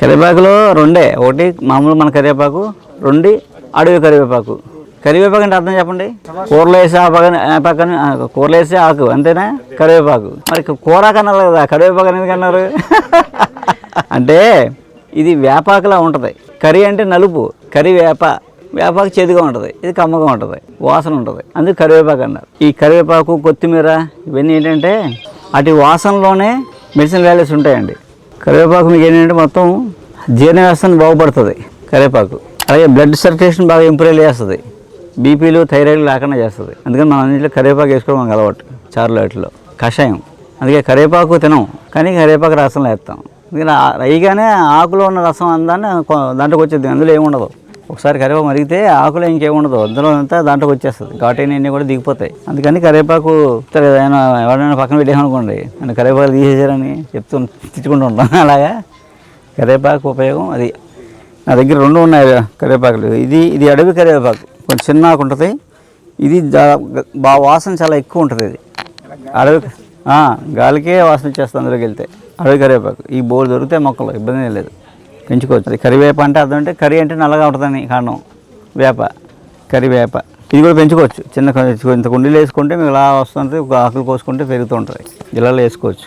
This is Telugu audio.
కరివేపాకులో రెండే. ఒకటి మామూలు మన కరివేపాకు రెండు అడవి కరివేపాకు. కరివేపాకు అంటే అర్థం చెప్పండి? కూరలో వేసే ఆ పక్కన పక్కన కూరలో వేసే ఆకు అంతేనా? కరివేపాకు. మరి కూర కన్నారు కదా కరివేపాకు అనేది కన్నారు అంటే ఇది వేపాకులా ఉంటుంది. కర్రీ అంటే నలుపు. కర్రీ వేప వేపాకు చేదుగా ఉంటుంది. ఇది కమ్మగా ఉంటుంది. వాసన ఉంటుంది. అందుకే కరివేపాకు అన్నారు. ఈ కరివేపాకు కొత్తిమీర ఇవన్నీ ఏంటంటే అటు వాసనలోనే మెడిసిన్ వాల్యూస్ ఉంటాయండి. కరివేపాకు మీకు ఏంటంటే మొత్తం జీర్ణ వ్యవస్థను బాగుపడుతుంది కరివేపాకు. అలాగే బ్లడ్ సర్క్యులేషన్ బాగా ఇంప్రూవ్ చేస్తుంది. బీపీలు థైరాయిడ్ లేకుండా చేస్తుంది. అందుకని మనం అన్నింటిలో కరివేపాకు వేసుకోవడం మనకు అలవాటు చారులో వాటిలో కషాయం. అందుకే కరివేపాకు తినం కానీ కరివేపాకు రసంలో వేస్తాం అందుకని అయ్యగానే ఆకులో ఉన్న రసం అందాన్ని కొ- దాంట్లోకి వచ్చేది. అందులో ఏముండదు. ఒకసారి కరివేపాకు మరిగితే ఆకులు ఇంకేముండదు. అందులో అంతా దాంట్లోకి వచ్చేస్తుంది. ఘాటైన కూడా దిగిపోతాయి. అందుకని కరివేపాకు ఏదైనా ఎవరైనా పక్కన పెట్టామనుకోండి అంటే కరివేపాకు తీసేసారని చెప్తూ తిట్టుకుంటూ ఉంటాను అలాగా? కరివేపాకు ఉపయోగం అది. నా దగ్గర రెండు ఉన్నాయి కరివేపాకులు. ఇది ఇది అడవి కరివేపాకు. కొంచెం చిన్న ఆకు ఉంటుంది. ఇది బా బాగా వాసన చాలా ఎక్కువ ఉంటుంది ఇది. అడవి గాలికే వాసన వచ్చేస్తుంది అందులోకి వెళ్తే. అడవి కరివేపాకు. ఈ బోర్ దొరికితే మొక్కలు ఇబ్బంది లేదు. పెంచుకోవచ్చు. అది కరివేప అంటే అర్థం అంటే కర్రీ అంటే నల్లగా ఉంటుందని కారణం. వేప కరివేప ఇది కూడా పెంచుకోవచ్చు. చిన్న ఇంత కుండీలు వేసుకుంటే మీకు ఇలా వస్తుంది ఒక ఆకులు కోసుకుంటే పెరుగుతూ ఉంటుంది. ఇలా వేసుకోవచ్చు.